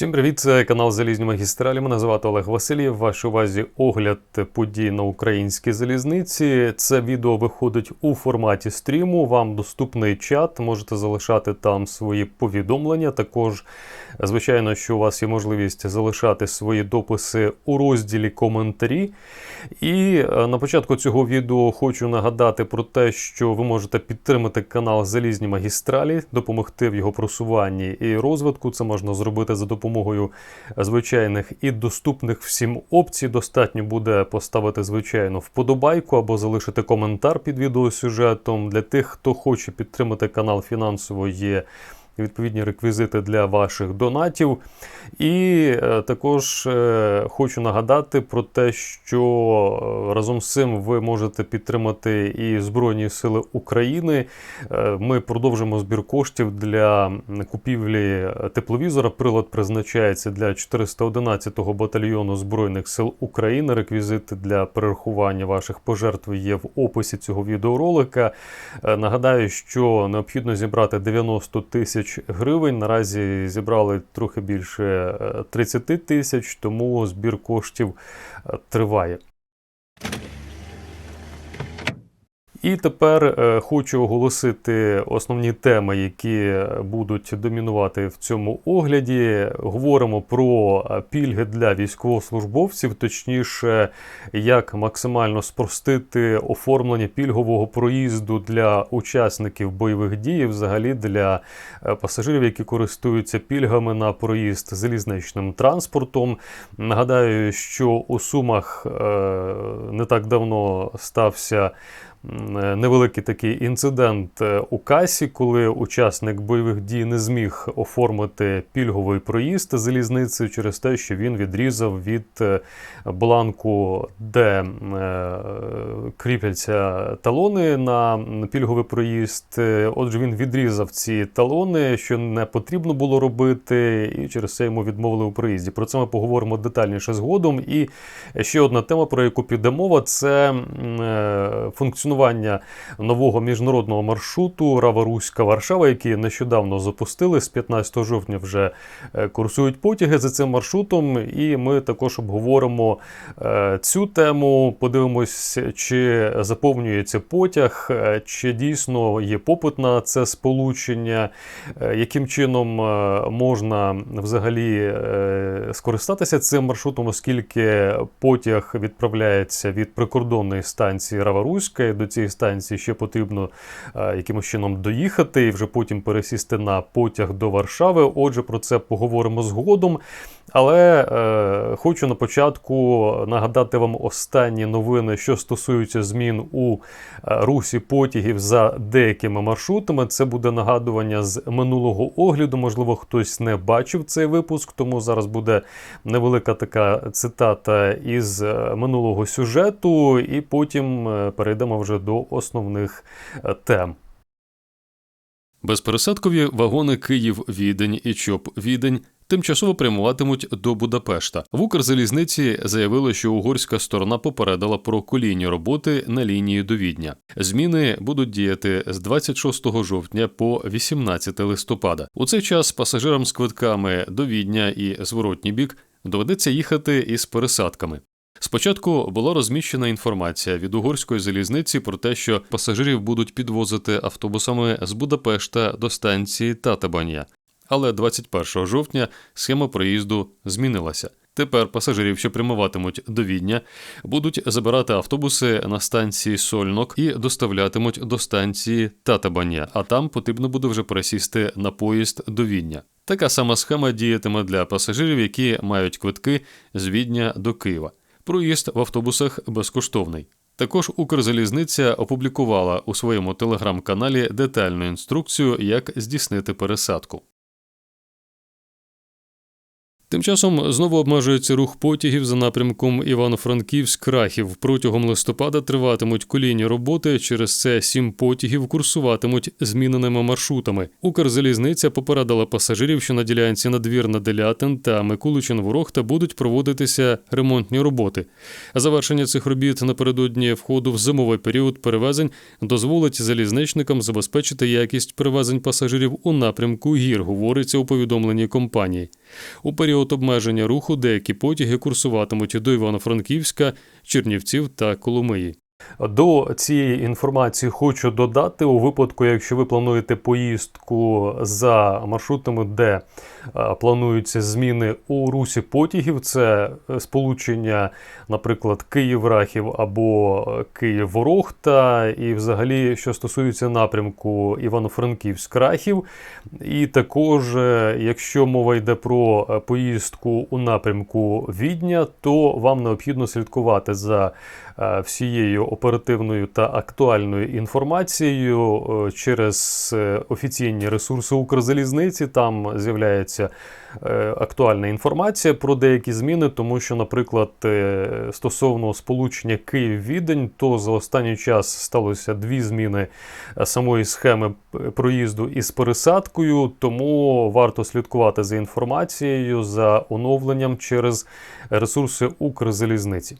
Всім привіт, це канал Залізні магістралі. Мене звати Олег Васильєв. В вашій увазі огляд подій на українській залізниці. Це відео виходить у форматі стріму. Вам доступний чат. Можете залишати там свої повідомлення. Також, звичайно, що у вас є можливість залишати свої дописи у розділі коментарі. І е, на початку цього відео хочу нагадати про те, що ви можете підтримати канал Залізні магістралі, допомогти в його просуванні і розвитку. Це можна зробити за допомогою звичайних і доступних всім опцій. Достатньо буде поставити звичайно вподобайку або залишити коментар під відеосюжетом. Для тих, хто хоче підтримати канал фінансово, є відповідні реквізити для ваших донатів. І е, також е, хочу нагадати про те, що е, разом з цим ви можете підтримати і Збройні Сили України. Ми продовжимо збір коштів для купівлі тепловізора. Прилад призначається для 411-го батальйону Збройних сил України. Реквізити для перерахування ваших пожертв є в описі цього відеоролика. Нагадаю, що необхідно зібрати 90 тисяч гривень. Наразі зібрали трохи більше е, 30 тисяч, тому збір коштів е, триває. І тепер е, хочу оголосити основні теми, які будуть домінувати в цьому огляді. Говоримо про е, пільги для військовослужбовців, точніше, як максимально спростити оформлення пільгового проїзду для учасників бойових дій, взагалі для е, пасажирів, які користуються пільгами на проїзд залізничним транспортом. Нагадаю, що у Сумах не так давно стався. М, Невеликий такий інцидент е, у касі, коли учасник бойових дій не зміг оформити пільговий проїзд залізницею через те, що він відрізав від е, бланку, де е, кріпляться талони на пільговий проїзд. Е, Отже, він відрізав ці талони, що не потрібно було робити, і через це йому відмовили у проїзді. Про це ми поговоримо детальніше згодом. І ще одна тема, про яку піде мова, це м, функціонування нового міжнародного маршруту Рава-Руська Варшава, який нещодавно запустили. З 15 жовтня вже е, курсують потяги за цим маршрутом. І ми також обговоримо е, цю тему. Подивимось, чи заповнюється потяг, е, чи дійсно є попит на це сполучення, яким чином можна взагалі скористатися цим маршрутом, оскільки потяг відправляється від прикордонної станції Рава-Руська. До цієї станції ще потрібно е, якимось чином доїхати і вже потім пересісти на потяг до Варшави. Отже, про це поговоримо згодом. Але е, хочу на початку нагадати вам останні новини, що стосуються змін у е, русі потягів за деякими маршрутами. Це буде нагадування з минулого огляду. Можливо, хтось не бачив цей випуск, тому зараз буде невелика така цитата із е, минулого сюжету, і потім е, перейдемо вже до основних тем. Безпересадкові вагони Київ-Відень і ЧОП-Відень тимчасово прямуватимуть до Будапешта. В Укрзалізниці заявили, що угорська сторона попередила про колійні роботи на лінії до Відня. Зміни будуть діяти з 26 жовтня по 18 листопада. У цей час пасажирам з квитками до Відня і зворотній бік доведеться їхати із пересадками. Спочатку була розміщена інформація від угорської залізниці про те, що пасажирів будуть підвозити автобусами з Будапешта до станції Татабаня. Але 21 жовтня схема проїзду змінилася. Тепер пасажирів, що прямуватимуть до Відня, будуть забирати автобуси на станції Сольнок і доставлятимуть до станції Татабаня, а там потрібно буде вже пересісти на поїзд до Відня. Така сама схема діятиме для пасажирів, які мають квитки з Відня до Києва. Проїзд в автобусах безкоштовний. Також Укрзалізниця опублікувала у своєму телеграм-каналі детальну інструкцію, як здійснити пересадку. Тим часом знову обмежується рух потягів за напрямком Івано-Франківськ-Крахів. Протягом листопада триватимуть колійні роботи. Через це сім потягів курсуватимуть зміненими маршрутами. Укрзалізниця попередила пасажирів, що на ділянці надвірна Делятин та Микуличин Ворохта будуть проводитися ремонтні роботи. Завершення цих робіт напередодні входу в зимовий період перевезень дозволить залізничникам забезпечити якість перевезень пасажирів у напрямку гір, говориться у повідомленні компанії. У період обмеження руху деякі потяги курсуватимуть до Івано-Франківська, Чернівців та Коломиї. До цієї інформації хочу додати у випадку, якщо ви плануєте поїздку за маршрутами, де е, плануються зміни у русі потягів, це е, сполучення, наприклад, Київ-Рахів або е, Київ-Ворохта, і взагалі, що стосується напрямку Івано-Франківськ-Рахів. І також, якщо мова йде про поїздку у напрямку Відня, то вам необхідно слідкувати за всією оперативною та актуальною інформацією е, через е, офіційні ресурси Укрзалізниці. Там з'являється е, актуальна інформація про деякі зміни, тому що, наприклад, е, стосовно сполучення Київ-Відень, то за останній час сталося дві зміни е, самої схеми проїзду із пересадкою, тому варто слідкувати за інформацією, за оновленням через ресурси Укрзалізниці.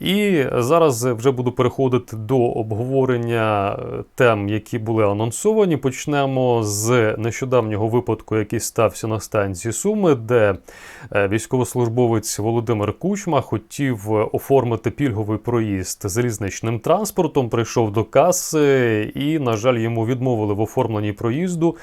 І зараз вже буду переходити до обговорення е, тем, які були анонсовані. Почнемо з нещодавнього випадку, який стався на станції Суми, де е, військовослужбовець Володимир Кучма хотів оформити пільговий проїзд залізничним транспортом. Прийшов до каси, і, на жаль, йому відмовили в оформленні проїзду.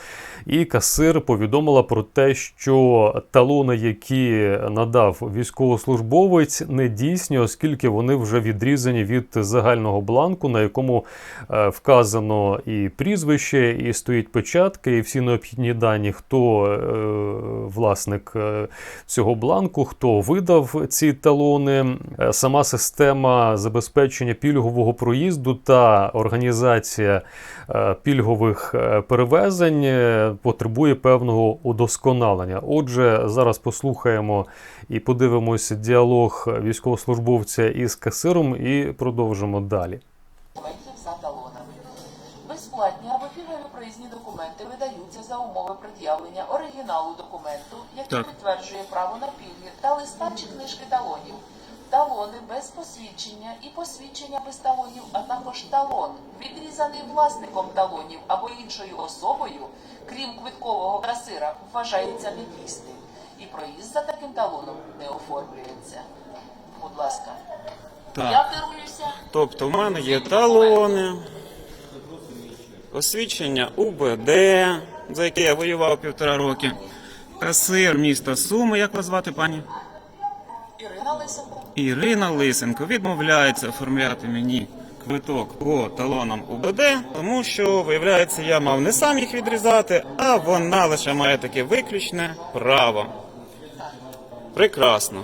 І касир повідомила про те, що талони, які надав військовослужбовець, не дійсні, оскільки вони вже відрізані від загального бланку, на якому е, вказано і прізвище, і стоїть печатка, і всі необхідні дані, хто е, власник е, цього бланку, хто видав ці талони. Сама система забезпечення пільгового проїзду та організація пільгових перевезень потребує певного удосконалення. Отже, зараз послухаємо і подивимося діалог військовослужбовця із касиром і продовжимо далі. за талонами. Безплатні або пільгові проїзні документи видаються за умови пред'явлення оригіналу документу, який Так. підтверджує право на пільги та листа чи книжки талонів. Талони без посвідчення і посвідчення без талонів, а також талон, відрізаний власником талонів або іншою особою, крім квиткового касира, вважається недійсним. І проїзд за таким талоном не оформлюється. Будь ласка, Так. я керуюся. Тобто в мене є талони, освідчення УБД, за яке я воював півтора роки. Касир міста Суми, як вас звати, пані? Ірина Лисенко. Ірина Лисенко відмовляється оформляти мені квиток по талонам УБД, тому що, виявляється, я мав не сам їх відрізати, а вона лише має таке виключне право. Прекрасно.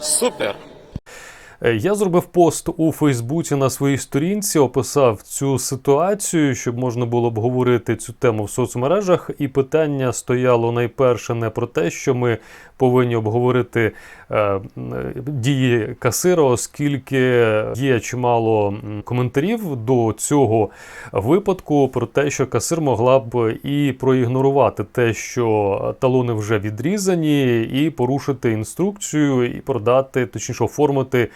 Супер. Е, Я зробив пост у Фейсбуці на своїй сторінці, описав цю ситуацію, щоб можна було обговорити цю тему в соцмережах. І питання стояло найперше не про те, що ми повинні обговорити е, дії касира, оскільки є чимало коментарів до цього випадку про те, що касир могла б і проігнорувати те, що талони вже відрізані, і порушити інструкцію, і продати, точніше, оформити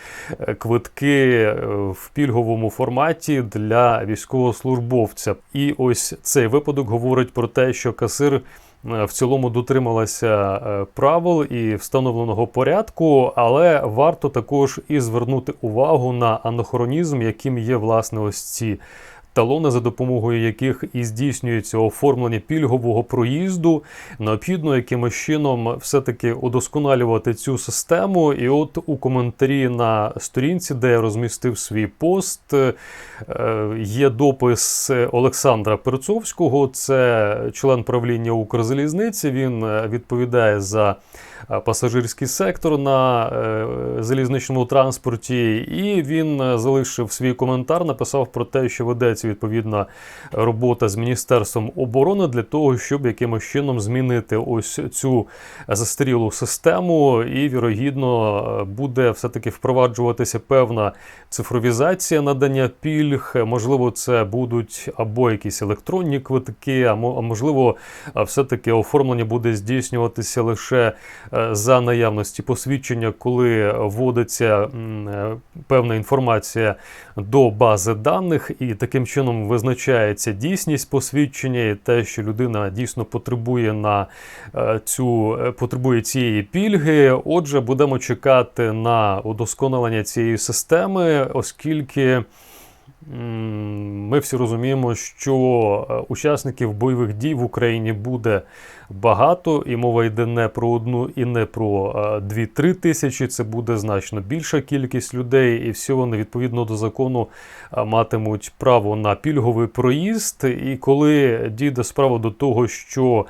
квитки е, в пільговому форматі для військовослужбовця. І ось цей випадок говорить про те, що касир е, в цілому дотрималася е, правил і встановленого порядку, але варто також і звернути увагу на анахронізм, яким є власне ось ці. Талони, за допомогою яких і здійснюється оформлення пільгового проїзду, необхідно якимось чином все-таки удосконалювати цю систему. І от у коментарі на сторінці, де я розмістив свій пост, е, є допис Олександра Перцовського, це член правління Укрзалізниці. Він е, відповідає за пасажирський сектор на е, залізничному транспорті, і він е, залишив свій коментар, написав про те, що ведеться відповідна робота з Міністерством оборони для того, щоб якимось чином змінити ось цю застарілу систему, і вірогідно е, буде все-таки впроваджуватися певна цифровізація надання пільг. Можливо, це будуть або якісь електронні квитки, а можливо, все-таки оформлення буде здійснюватися лише е, за наявності посвідчення, коли вводиться е, певна інформація до бази даних, і таким чином. визначається дійсність посвідчення і те, що людина дійсно потребує на е, цю е, потребує цієї пільги. Отже, будемо чекати на удосконалення цієї системи, оскільки. Ми всі розуміємо, що е, учасників бойових дій в Україні буде багато, і мова йде не про одну і не про 2-3 тисячі. Це буде значно більша кількість людей, і всі вони відповідно до закону матимуть право на пільговий проїзд. І коли дійде справа до того, що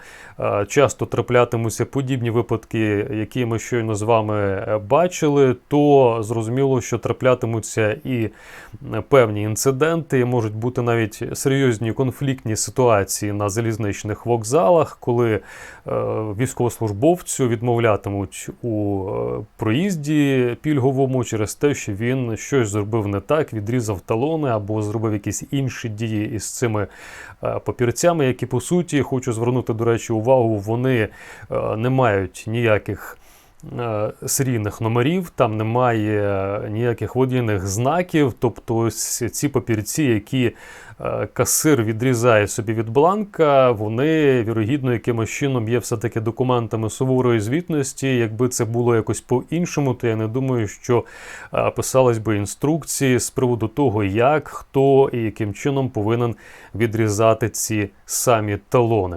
часто траплятимуться подібні випадки, які ми щойно з вами е, бачили, то зрозуміло, що траплятимуться і певні інциденти, можуть бути навіть серйозні конфліктні ситуації на залізничних вокзалах, коли військовослужбовцю відмовлятимуть у е, проїзді пільговому через те, що він щось зробив не так, відрізав талони або зробив якісь інші дії із цими е, папірцями, які по суті хочу звернути, до речі, увагу, вони е, не мають ніяких е, серійних номерів, там немає ніяких водійних знаків. Тобто ось ці папірці, які е, касир відрізає собі від бланка, вони вірогідно якимось чином є все-таки документами суворої звітності. Якби це було якось по-іншому, то я не думаю, що е, писались би інструкції з приводу того, як, хто і яким чином повинен відрізати ці самі талони.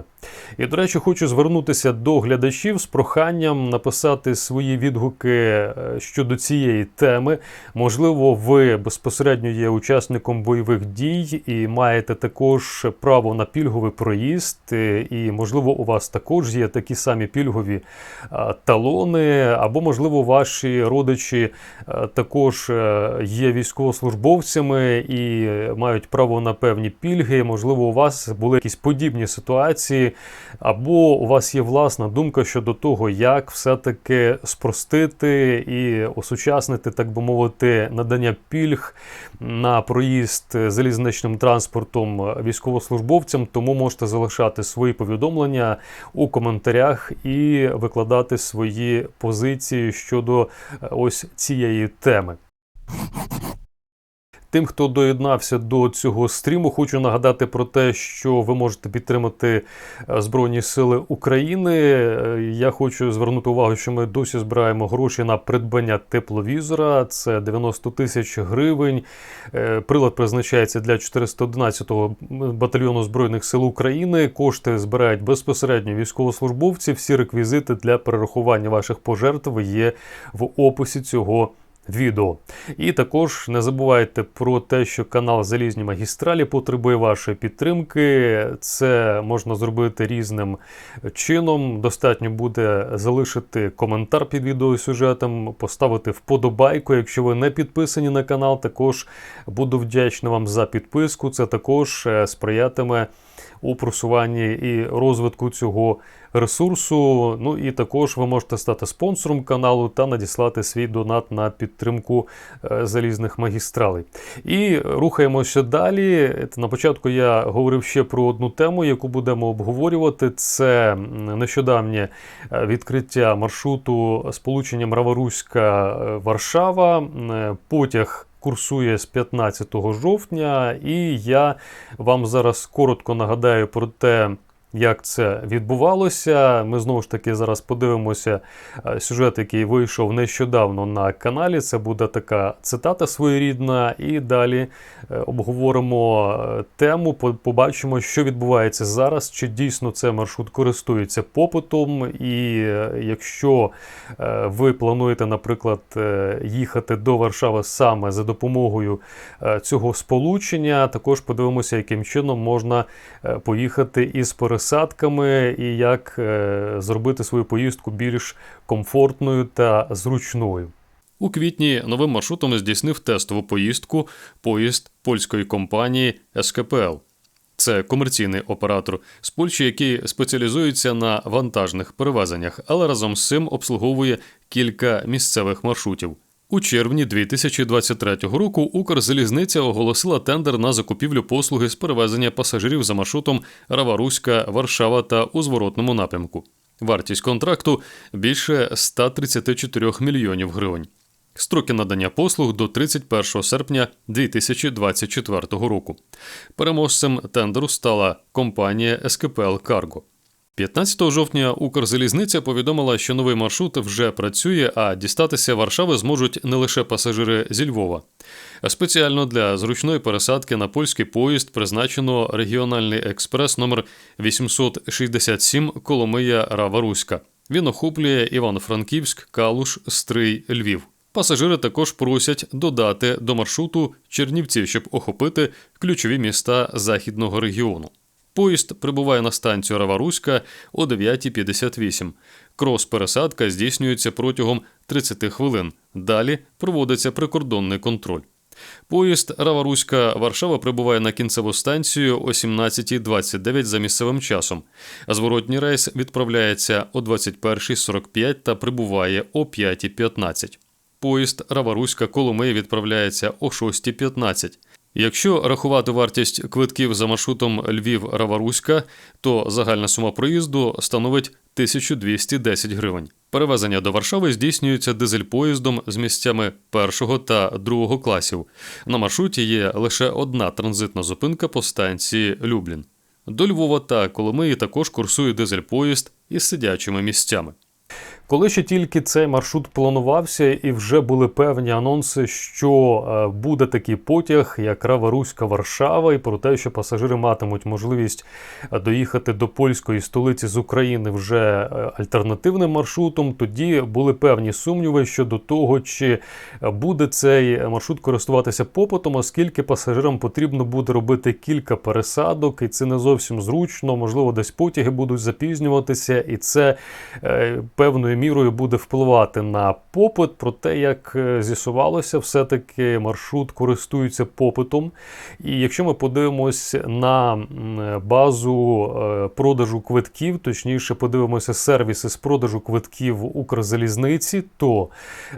І, до речі, хочу звернутися до глядачів з проханням написати свої відгуки е, щодо цієї теми. Можливо, ви безпосередньо є учасником бойових дій і маєте також право на пільговий проїзд, е, і, можливо, у вас також є такі самі пільгові е, талони, або, можливо, ваші родичі е, також є військовослужбовцями і мають право на певні пільги. Можливо, у вас були якісь подібні ситуації, або у вас є власна думка щодо того, як все-таки спростити і осучаснити, так би мовити, надання пільг на проїзд залізничним транспортом військовослужбовцям. Тому можете залишати свої повідомлення у коментарях і викладати свої позиції щодо е, ось цієї теми. Тим, хто доєднався до цього стріму, хочу нагадати про те, що ви можете підтримати е, Збройні Сили України. Е, Я хочу звернути увагу, що ми досі збираємо гроші на придбання тепловізора. Це 90 тисяч гривень. Е, Прилад призначається для 411-го батальйону Збройних сил України. Кошти збирають безпосередньо військовослужбовці. Всі реквізити для перерахування ваших пожертв є в описі цього відео. І також не забувайте про те, що канал Залізні магістралі потребує вашої підтримки. Це можна зробити різним чином. Достатньо буде залишити коментар під відеосюжетом, поставити вподобайку. Якщо ви не підписані на канал, також буду вдячний вам за підписку. Це також е, сприятиме у просуванні і розвитку цього ресурсу. Ну і також ви можете стати спонсором каналу та надіслати свій донат на підтримку е, залізних магістралей. І рухаємося далі. На початку я говорив ще про одну тему, яку будемо обговорювати. Це нещодавнє е, відкриття маршруту сполученням Раваруська-Варшава. Е, Потяг курсує з 15 жовтня, і я вам зараз коротко нагадаю про те. Як це відбувалося? Ми знову ж таки зараз подивимося е, сюжет, який вийшов нещодавно на каналі. Це буде така цитата своєрідна, і далі е, обговоримо е, тему. Побачимо, що відбувається зараз, чи дійсно цей маршрут користується попитом, і якщо ви плануєте, наприклад, їхати до Варшави саме за допомогою цього сполучення, також подивимося, яким чином можна поїхати із пересадками і як е, зробити свою поїздку більш комфортною та зручною. У квітні новим маршрутом здійснив тестову поїздку поїзд польської компанії СКПЛ. Це комерційний оператор з Польщі, який спеціалізується на вантажних перевезеннях, але разом з цим обслуговує кілька місцевих маршрутів. У червні 2023 року Укрзалізниця оголосила тендер на закупівлю послуги з перевезення пасажирів за маршрутом Раваруська, Варшава та у зворотному напрямку. Вартість контракту більше 134 мільйонів гривень. Строки надання послуг до 31 серпня 2024 року. Переможцем тендеру стала компанія СКПЛ Карго. 15 жовтня Укрзалізниця повідомила, що новий маршрут вже працює, а дістатися Варшави зможуть не лише пасажири зі Львова. Спеціально для зручної пересадки на польський поїзд призначено регіональний експрес номер 867 Коломия Рава Руська. Він охоплює Івано-Франківськ, Калуш, Стрий, Львів. Пасажири також просять додати до маршруту Чернівці, щоб охопити ключові міста західного регіону. Поїзд прибуває на станцію Раваруська о 9.58. Крос-пересадка здійснюється протягом 30 хвилин. Далі проводиться прикордонний контроль. Поїзд Раваруська Варшава прибуває на кінцеву станцію о 17.29 за місцевим часом. Зворотній рейс відправляється о 21.45 та прибуває о 5.15. Поїзд Раваруська Коломия відправляється о 6.15. Якщо рахувати вартість квитків за маршрутом Львів-Раваруська, то загальна сума проїзду становить 1210 гривень. Перевезення до Варшави здійснюється дизель-поїздом з місцями першого та другого класів. На маршруті є лише одна транзитна зупинка по станції Люблін. До Львова та Коломиї також курсує дизель-поїзд із сидячими місцями. Коли ще тільки цей маршрут планувався, і вже були певні анонси, що е, буде такий потяг, як Рава-Руська Варшава, і про те, що пасажири матимуть можливість е, доїхати до польської столиці з України вже е, альтернативним маршрутом, тоді були певні сумніви щодо того, чи буде цей маршрут користуватися попитом, оскільки пасажирам потрібно буде робити кілька пересадок, і це не зовсім зручно. Можливо, десь потяги будуть запізнюватися, і це певною мірою буде впливати на попит. Проте, як е, з'ясувалося, все-таки маршрут користується попитом. І якщо ми подивимось на базу е, продажу квитків, точніше, подивимося сервіси з продажу квитків Укрзалізниці, то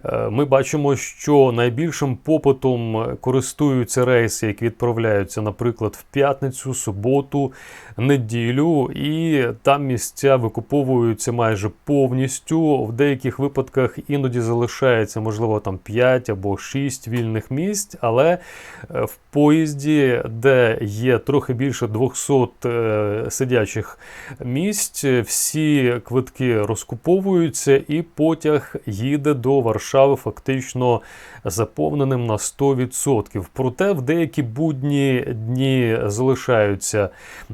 е, ми бачимо, що найбільшим попитом користуються рейси, які відправляються, наприклад, в п'ятницю, суботу, неділю, і там місця викуповуються майже повністю. В деяких випадках іноді залишається, можливо, там 5 або 6 вільних місць, але е, в поїзді, де є трохи більше 200 е, сидячих місць, всі квитки розкуповуються, і потяг їде до Варшави фактично заповненим на 100%. Проте в деякі будні дні залишаються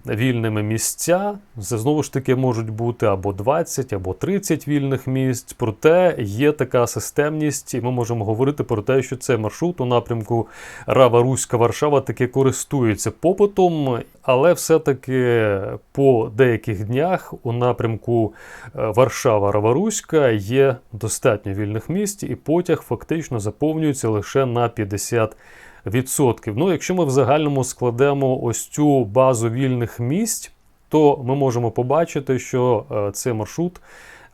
вільними місця. Це знову ж таки можуть бути або 20, або 30 вільних місць. Проте є така системність, і ми можемо говорити про те, що цей маршрут у напрямку Рава Руська Варшава таки користується попитом, але все-таки по деяких днях у напрямку е, Варшава Рава Руська є достатньо вільних місць, і потяг фактично заповнюється лише на 50%. Відсотків. Ну, якщо ми в загальному складемо ось цю базу вільних місць, то ми можемо побачити, що е, цей маршрут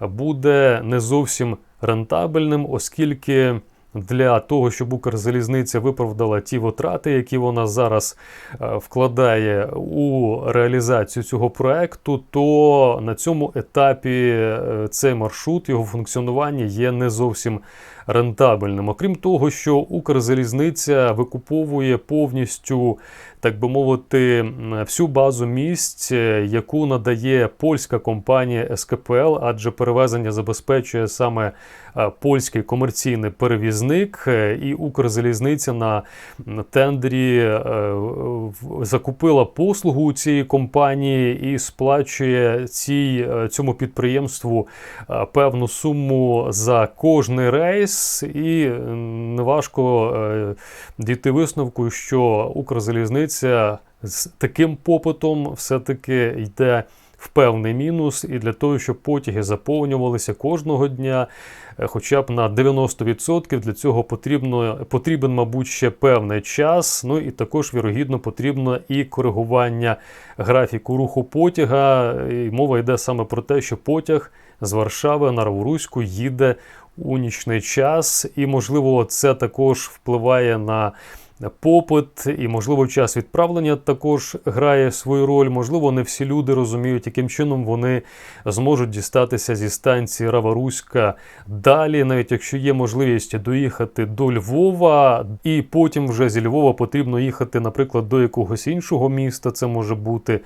буде не зовсім рентабельним, оскільки для того, щоб Укрзалізниця виправдала ті витрати, які вона зараз е, вкладає у реалізацію цього проекту, то на цьому етапі е, цей маршрут, його функціонування є не зовсім рентабельним. Окрім того, що Укрзалізниця викуповує повністю, так би мовити, всю базу місць, е, яку надає польська компанія СКПЛ, адже перевезення забезпечує саме е, польський комерційний перевізник, е, і Укрзалізниця на тендері закупила послугу у цієї компанії і сплачує цій, цьому підприємству певну суму за кожний рейс, і неважко дійти висновку, що Укрзалізниця з таким попитом все-таки йде в певний мінус, і для того, щоб потяги заповнювалися кожного дня, е, хоча б на 90%, для цього потрібно, потрібен, мабуть, ще певний час. Ну і також, вірогідно, потрібно і коригування графіку руху потяга. І мова йде саме про те, що потяг з Варшави на Равруську їде у нічний час, і, можливо, це також впливає на попит і, можливо, час відправлення також грає свою роль. Можливо, не всі люди розуміють, яким чином вони зможуть дістатися зі станції Раваруська далі, навіть якщо є можливість доїхати до Львова, і потім вже зі Львова потрібно їхати, наприклад, до якогось іншого міста. Це може бути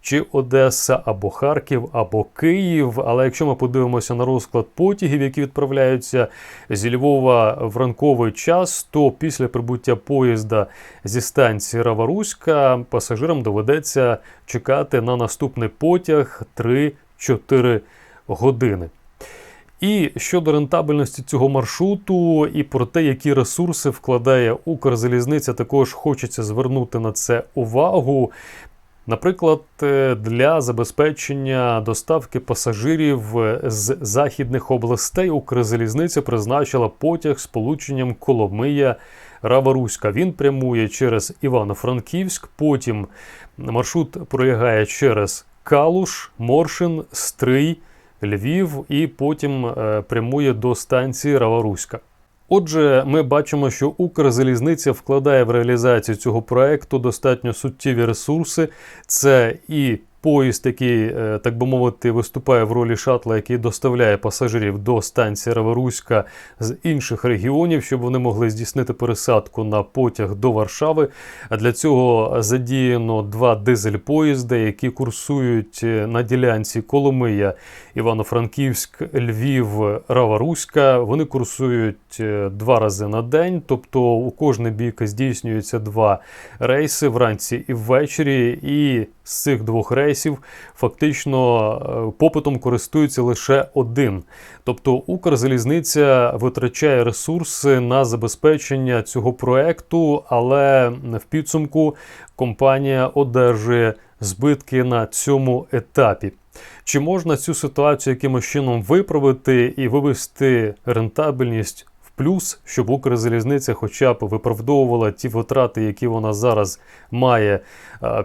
чи Одеса, або Харків, або Київ. Але якщо ми подивимося на розклад потягів, які відправляються зі Львова в ранковий час, то після прибуття поїзда зі станції Раваруська пасажирам доведеться чекати на наступний потяг 3-4 години. І щодо рентабельності цього маршруту і про те, які ресурси вкладає Укрзалізниця, також хочеться звернути на це увагу. Наприклад, е, для забезпечення доставки пасажирів з західних областей Укрзалізниця призначила потяг з полученням Коломия Раваруська. Він прямує через Івано-Франківськ, потім маршрут пролягає через Калуш, Моршин, Стрий, Львів і потім е, прямує до станції Раваруська. Отже, ми бачимо, що Укрзалізниця вкладає в реалізацію цього проекту достатньо суттєві ресурси. Це і поїзд, який, е, так би мовити, виступає в ролі шатла, який доставляє пасажирів до станції Раворуська з інших регіонів, щоб вони могли здійснити пересадку на потяг до Варшави. А для цього задіяно два дизель-поїзди, які курсують е, на ділянці Коломия, Івано-Франківськ, Львів, Рава-Руська. Вони курсують е, два рази на день, тобто у кожний бік здійснюється два рейси вранці і ввечері. І з цих двох рейсів фактично е, попитом користується лише один. Тобто Укрзалізниця витрачає ресурси на забезпечення цього проекту, але в підсумку компанія одержує збитки на цьому етапі. Чи можна цю ситуацію якимось чином виправити і вивести рентабельність плюс, щоб Укрзалізниця хоча б виправдовувала ті витрати, які вона зараз має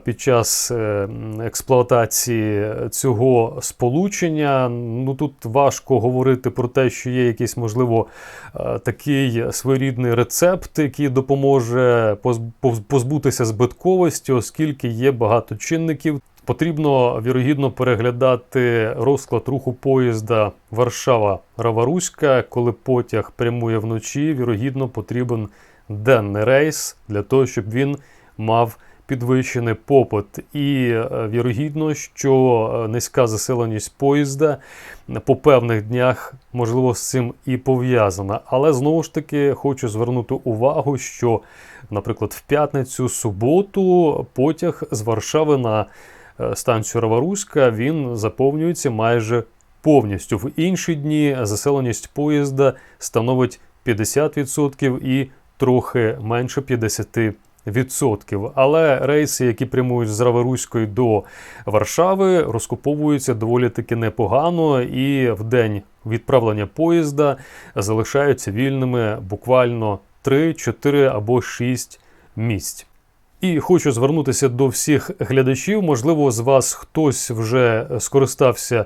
під час е, експлуатації цього сполучення? Ну тут важко говорити про те, що є якийсь, можливо, е, такий своєрідний рецепт, який допоможе поз- поз- позбутися збитковості, оскільки є багато чинників. Потрібно вірогідно переглядати розклад руху поїзда Варшава-Раваруська, коли потяг прямує вночі. Вірогідно потрібен денний рейс для того, щоб він мав підвищений попит. І е, вірогідно, що е, низька заселеність поїзда по певних днях можливо з цим і пов'язана. Але знову ж таки хочу звернути увагу, що, наприклад, в п'ятницю, суботу потяг з Варшави на станцію Раваруська він заповнюється майже повністю. В інші дні заселеність поїзда становить 50% і трохи менше 50%. Але рейси, які прямують з Раваруської до Варшави, розкуповуються доволі таки непогано, і в день відправлення поїзда залишаються вільними буквально 3, 4 або 6 місць. І хочу звернутися до всіх глядачів. Можливо, з вас хтось вже скористався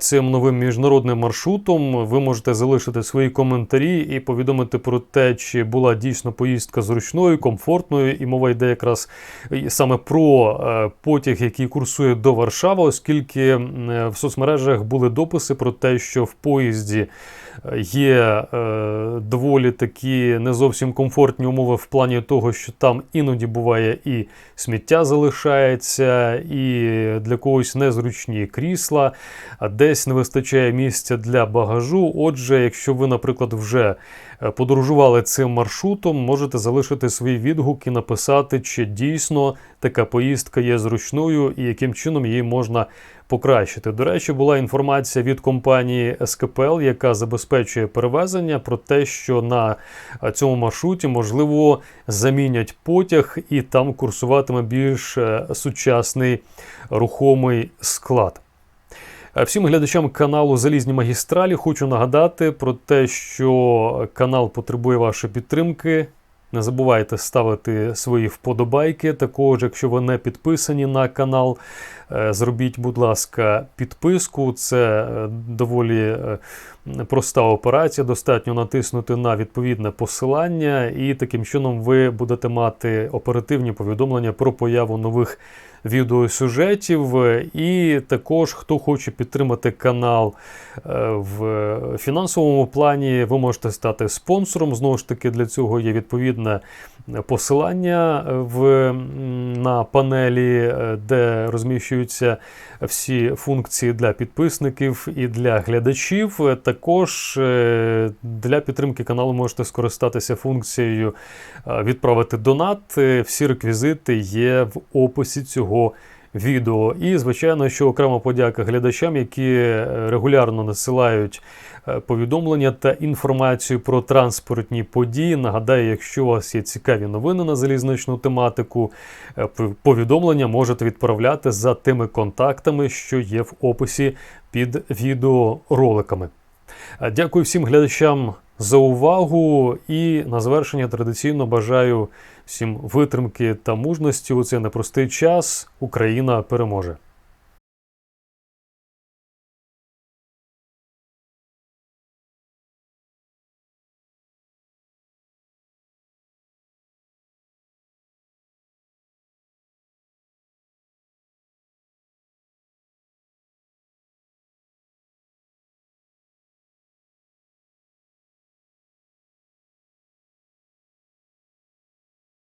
цим новим міжнародним маршрутом. Ви можете залишити свої коментарі і повідомити про те, чи була дійсно поїздка зручною, комфортною. І мова йде якраз саме про е, потяг, який курсує до Варшави, оскільки е, в соцмережах були дописи про те, що в поїзді є е, доволі такі не зовсім комфортні умови в плані того, що там іноді буває і сміття залишається, і для когось незручні крісла, десь не вистачає місця для багажу. Отже, якщо ви, наприклад, вже е, подорожували цим маршрутом, можете залишити свої відгуки, написати, чи дійсно така поїздка є зручною і яким чином її можна покращити. До речі, була інформація від компанії СКПЛ, яка забезпечує перевезення, про те, що на е, цьому маршруті можливо замінять потяг і там курсуватиме більш е, сучасний рухомий склад. Е, Всім глядачам каналу Залізні магістралі хочу нагадати про те, що канал потребує вашої підтримки. Не забувайте ставити свої вподобайки. Також, якщо ви не підписані на канал, е, зробіть, будь ласка, підписку. Це е, доволі е, проста операція. Достатньо натиснути на відповідне посилання, і таким чином ви будете мати оперативні повідомлення про появу нових відеосюжетів. І також, хто хоче підтримати канал е, в фінансовому плані, ви можете стати спонсором. Знову ж таки, для цього є відповідне посилання в, на панелі, е, де розміщуються всі функції для підписників і для глядачів. Е, Також е, для підтримки каналу можете скористатися функцією відправити донат. Всі реквізити є в описі цього відео. І, звичайно, що окрема подяка глядачам, які регулярно насилають повідомлення та інформацію про транспортні події. Нагадаю, якщо у вас є цікаві новини на залізничну тематику, е, повідомлення можете відправляти за тими контактами, що є в описі під відеороликами. Е, Дякую всім глядачам за увагу і на завершення традиційно бажаю всім витримки та мужності у цей непростий час. Україна переможе.